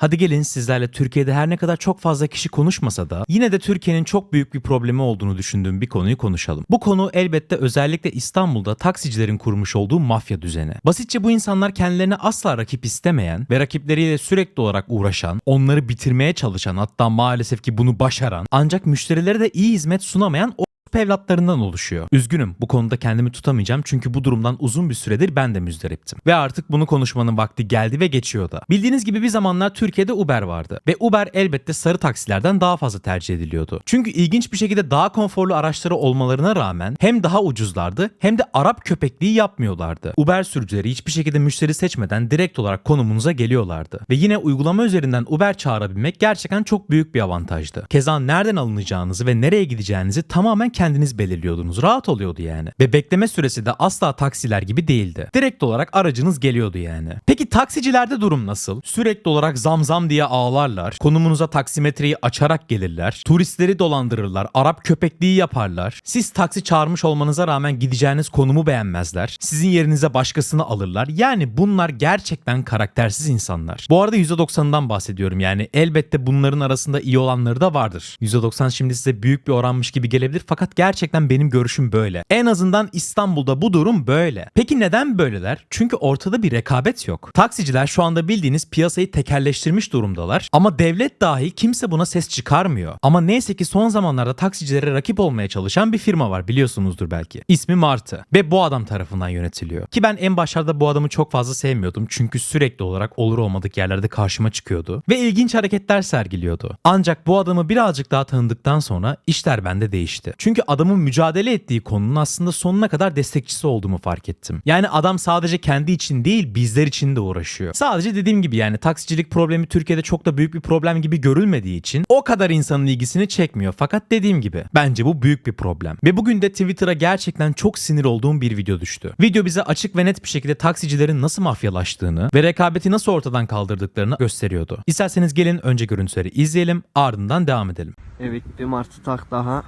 Hadi gelin sizlerle Türkiye'de her ne kadar çok fazla kişi konuşmasa da yine de Türkiye'nin çok büyük bir problemi olduğunu düşündüğüm bir konuyu konuşalım. Bu konu elbette özellikle İstanbul'da taksicilerin kurmuş olduğu mafya düzeni. Basitçe bu insanlar kendilerine asla rakip istemeyen ve rakipleriyle sürekli olarak uğraşan, onları bitirmeye çalışan hatta maalesef ki bunu başaran ancak müşterilere de iyi hizmet sunamayan evlatlarından oluşuyor. Üzgünüm bu konuda kendimi tutamayacağım çünkü bu durumdan uzun bir süredir ben de müzdariptim. Ve artık bunu konuşmanın vakti geldi ve geçiyor da. Bildiğiniz gibi bir zamanlar Türkiye'de Uber vardı. Ve Uber elbette sarı taksilerden daha fazla tercih ediliyordu. Çünkü ilginç bir şekilde daha konforlu araçları olmalarına rağmen hem daha ucuzlardı hem de Arap köpekliği yapmıyorlardı. Uber sürücüleri hiçbir şekilde müşteri seçmeden direkt olarak konumunuza geliyorlardı. Ve yine uygulama üzerinden Uber çağırabilmek gerçekten çok büyük bir avantajdı. Keza nereden alınacağınızı ve nereye gideceğinizi tamamen kendiniz belirliyordunuz. Rahat oluyordu yani. Ve bekleme süresi de asla taksiler gibi değildi. Direkt olarak aracınız geliyordu yani. Peki taksicilerde durum nasıl? Sürekli olarak zam zam diye ağlarlar. Konumunuza taksimetreyi açarak gelirler. Turistleri dolandırırlar. Arap köpekliği yaparlar. Siz taksi çağırmış olmanıza rağmen gideceğiniz konumu beğenmezler. Sizin yerinize başkasını alırlar. Yani bunlar gerçekten karaktersiz insanlar. Bu arada %90'dan bahsediyorum yani. Elbette bunların arasında iyi olanları da vardır. %90 şimdi size büyük bir oranmış gibi gelebilir fakat gerçekten benim görüşüm böyle. En azından İstanbul'da bu durum böyle. Peki neden böyleler? Çünkü ortada bir rekabet yok. Taksiciler şu anda bildiğiniz piyasayı tekelleştirmiş durumdalar ama devlet dahi kimse buna ses çıkarmıyor. Ama neyse ki son zamanlarda taksicilere rakip olmaya çalışan bir firma var biliyorsunuzdur belki. İsmi Martı ve bu adam tarafından yönetiliyor. Ki ben en başlarda bu adamı çok fazla sevmiyordum çünkü sürekli olarak olur olmadık yerlerde karşıma çıkıyordu ve ilginç hareketler sergiliyordu. Ancak bu adamı birazcık daha tanıdıktan sonra işler bende değişti. Çünkü adamın mücadele ettiği konunun aslında sonuna kadar destekçisi olduğumu fark ettim. Yani adam sadece kendi için değil bizler için de uğraşıyor. Sadece dediğim gibi yani taksicilik problemi Türkiye'de çok da büyük bir problem gibi görülmediği için o kadar insanın ilgisini çekmiyor. Fakat dediğim gibi bence bu büyük bir problem. Ve bugün de Twitter'a gerçekten çok sinir olduğum bir video düştü. Video bize açık ve net bir şekilde taksicilerin nasıl mafyalaştığını ve rekabeti nasıl ortadan kaldırdıklarını gösteriyordu. İsterseniz gelin önce görüntüleri izleyelim ardından devam edelim. Evet bir martı tak daha.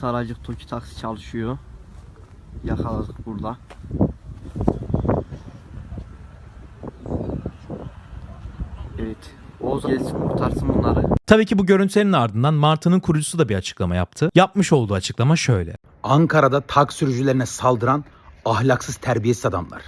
Saracık Toki taksi çalışıyor. Yakaladık burada. Evet. Oğuz gelsin kurtarsın bunları. Tabii ki bu görüntülerin ardından Martı'nın kurucusu da bir açıklama yaptı. Yapmış olduğu açıklama şöyle. Ankara'da tak sürücülerine saldıran ahlaksız terbiyesiz adamlar.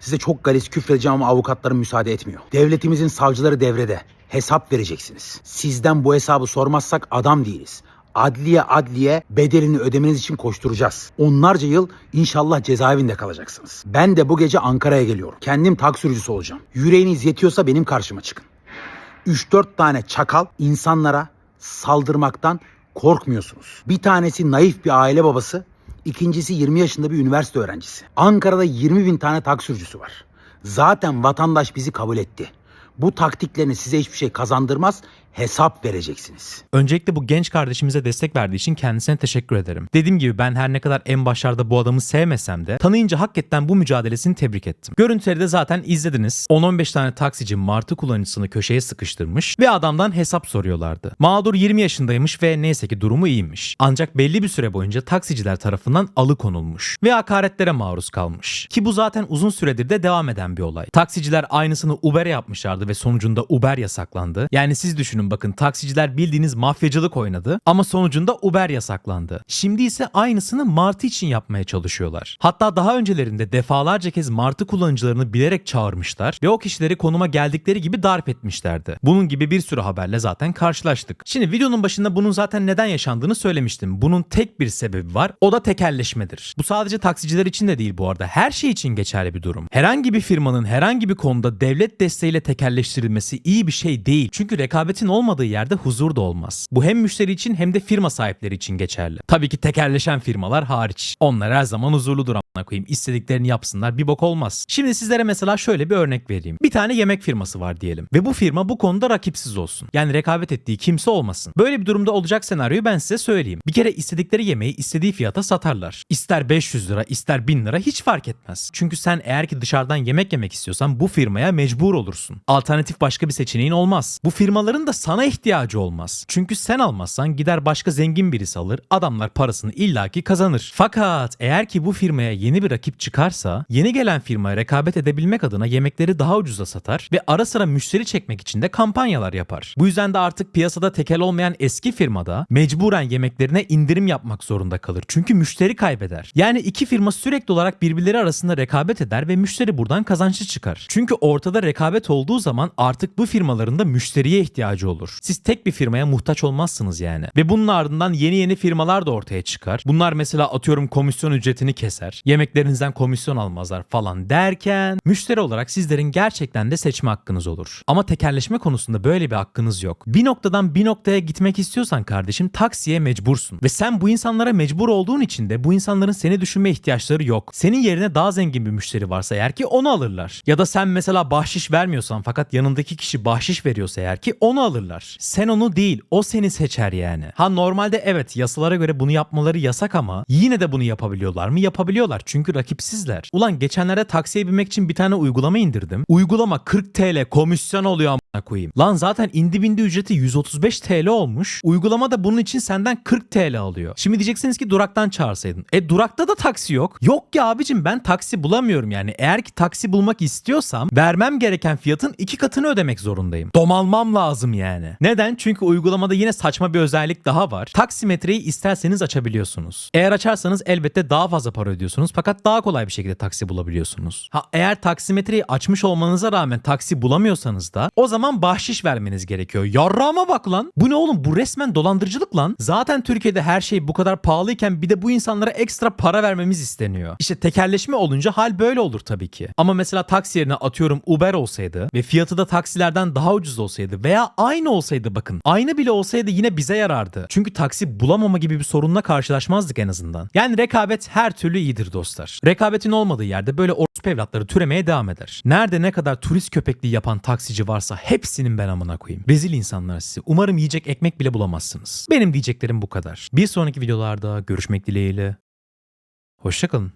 Size çok galis küfredeceğim ama avukatlarım müsaade etmiyor. Devletimizin savcıları devrede. Hesap vereceksiniz. Sizden bu hesabı sormazsak adam değiliz. Adliye adliye bedelini ödemeniz için koşturacağız. Onlarca yıl inşallah cezaevinde kalacaksınız. Ben de bu gece Ankara'ya geliyorum. Kendim tak sürücüsü olacağım. Yüreğiniz yetiyorsa benim karşıma çıkın. 3-4 tane çakal insanlara saldırmaktan korkmuyorsunuz. Bir tanesi naif bir aile babası, ikincisi 20 yaşında bir üniversite öğrencisi. Ankara'da 20 bin tane tak sürücüsü var. Zaten vatandaş bizi kabul etti. Bu taktiklerini size hiçbir şey kazandırmaz, hesap vereceksiniz. Öncelikle bu genç kardeşimize destek verdiği için kendisine teşekkür ederim. Dediğim gibi ben her ne kadar en başlarda bu adamı sevmesem de tanıyınca hakikaten bu mücadelesini tebrik ettim. Görüntüleri de zaten izlediniz. 10-15 tane taksici Martı kullanıcısını köşeye sıkıştırmış ve adamdan hesap soruyorlardı. Mağdur 20 yaşındaymış ve neyse ki durumu iyiymiş. Ancak belli bir süre boyunca taksiciler tarafından alıkonulmuş ve hakaretlere maruz kalmış. Ki bu zaten uzun süredir de devam eden bir olay. Taksiciler aynısını Uber'e yapmışlardı ve sonucunda Uber yasaklandı. Yani siz düşünün bakın taksiciler bildiğiniz mafyacılık oynadı ama sonucunda Uber yasaklandı. Şimdi ise aynısını Martı için yapmaya çalışıyorlar. Hatta daha öncelerinde defalarca kez Martı kullanıcılarını bilerek çağırmışlar ve o kişileri konuma geldikleri gibi darp etmişlerdi. Bunun gibi bir sürü haberle zaten karşılaştık. Şimdi videonun başında bunun zaten neden yaşandığını söylemiştim. Bunun tek bir sebebi var. O da tekelleşmedir. Bu sadece taksiciler için de değil bu arada. Her şey için geçerli bir durum. Herhangi bir firmanın herhangi bir konuda devlet desteğiyle tekelleştirilmesi iyi bir şey değil. Çünkü rekabetin olmadığı yerde huzur da olmaz. Bu hem müşteri için hem de firma sahipleri için geçerli. Tabii ki tekelleşen firmalar hariç. Onlar her zaman huzurludur amına koyayım. İstediklerini yapsınlar bir bok olmaz. Şimdi sizlere mesela şöyle bir örnek vereyim. Bir tane yemek firması var diyelim. Ve bu firma bu konuda rakipsiz olsun. Yani rekabet ettiği kimse olmasın. Böyle bir durumda olacak senaryoyu ben size söyleyeyim. Bir kere istedikleri yemeği istediği fiyata satarlar. İster 500 lira ister 1000 lira hiç fark etmez. Çünkü sen eğer ki dışarıdan yemek yemek istiyorsan bu firmaya mecbur olursun. Alternatif başka bir seçeneğin olmaz. Bu firmaların da sana ihtiyacı olmaz. Çünkü sen almazsan gider başka zengin birisi alır. Adamlar parasını illaki kazanır. Fakat eğer ki bu firmaya yeni bir rakip çıkarsa yeni gelen firmaya rekabet edebilmek adına yemekleri daha ucuza satar ve ara sıra müşteri çekmek için de kampanyalar yapar. Bu yüzden de artık piyasada tekel olmayan eski firmada mecburen yemeklerine indirim yapmak zorunda kalır. Çünkü müşteri kaybeder. Yani iki firma sürekli olarak birbirleri arasında rekabet eder ve müşteri buradan kazançlı çıkar. Çünkü ortada rekabet olduğu zaman artık bu firmaların da müşteriye ihtiyacı olur. Siz tek bir firmaya muhtaç olmazsınız yani. Ve bunun ardından yeni yeni firmalar da ortaya çıkar. Bunlar mesela atıyorum komisyon ücretini keser. Yemeklerinizden komisyon almazlar falan derken müşteri olarak sizlerin gerçekten de seçme hakkınız olur. Ama tekerleşme konusunda böyle bir hakkınız yok. Bir noktadan bir noktaya gitmek istiyorsan kardeşim taksiye mecbursun. Ve sen bu insanlara mecbur olduğun için de bu insanların seni düşünme ihtiyaçları yok. Senin yerine daha zengin bir müşteri varsa eğer ki onu alırlar. Ya da sen mesela bahşiş vermiyorsan fakat yanındaki kişi bahşiş veriyorsa eğer ki onu alırlar. Sen onu değil o seni seçer yani. Ha normalde evet yasalara göre bunu yapmaları yasak ama yine de bunu yapabiliyorlar mı? Yapabiliyorlar çünkü rakipsizler. Ulan geçenlerde taksiye binmek için bir tane uygulama indirdim. Uygulama 40 TL komisyon oluyor koyayım. Lan zaten indi bindi ücreti 135 TL olmuş. Uygulama da bunun için senden 40 TL alıyor. Şimdi diyeceksiniz ki duraktan çağırsaydın. E durakta da taksi yok. Yok ya abicim ben taksi bulamıyorum yani. Eğer ki taksi bulmak istiyorsam vermem gereken fiyatın iki katını ödemek zorundayım. Dom almam lazım yani. Neden? Çünkü uygulamada yine saçma bir özellik daha var. Taksimetreyi isterseniz açabiliyorsunuz. Eğer açarsanız elbette daha fazla para ödüyorsunuz fakat daha kolay bir şekilde taksi bulabiliyorsunuz. Ha eğer taksimetreyi açmış olmanıza rağmen taksi bulamıyorsanız da o zaman bahşiş vermeniz gerekiyor. Yarrağıma bak lan. Bu ne oğlum? Bu resmen dolandırıcılık lan. Zaten Türkiye'de her şey bu kadar pahalıyken bir de bu insanlara ekstra para vermemiz isteniyor. İşte tekerleşme olunca hal böyle olur tabii ki. Ama mesela taksi yerine atıyorum Uber olsaydı ve fiyatı da taksilerden daha ucuz olsaydı veya aynı olsaydı bakın. Aynı bile olsaydı yine bize yarardı. Çünkü taksi bulamama gibi bir sorunla karşılaşmazdık en azından. Yani rekabet her türlü iyidir dostlar. Rekabetin olmadığı yerde böyle orospu evlatları türemeye devam eder. Nerede ne kadar turist köpekliği yapan taksici varsa hepsinin ben amına koyayım. Rezil insanlar sizi. Umarım yiyecek ekmek bile bulamazsınız. Benim diyeceklerim bu kadar. Bir sonraki videolarda görüşmek dileğiyle. Hoşçakalın.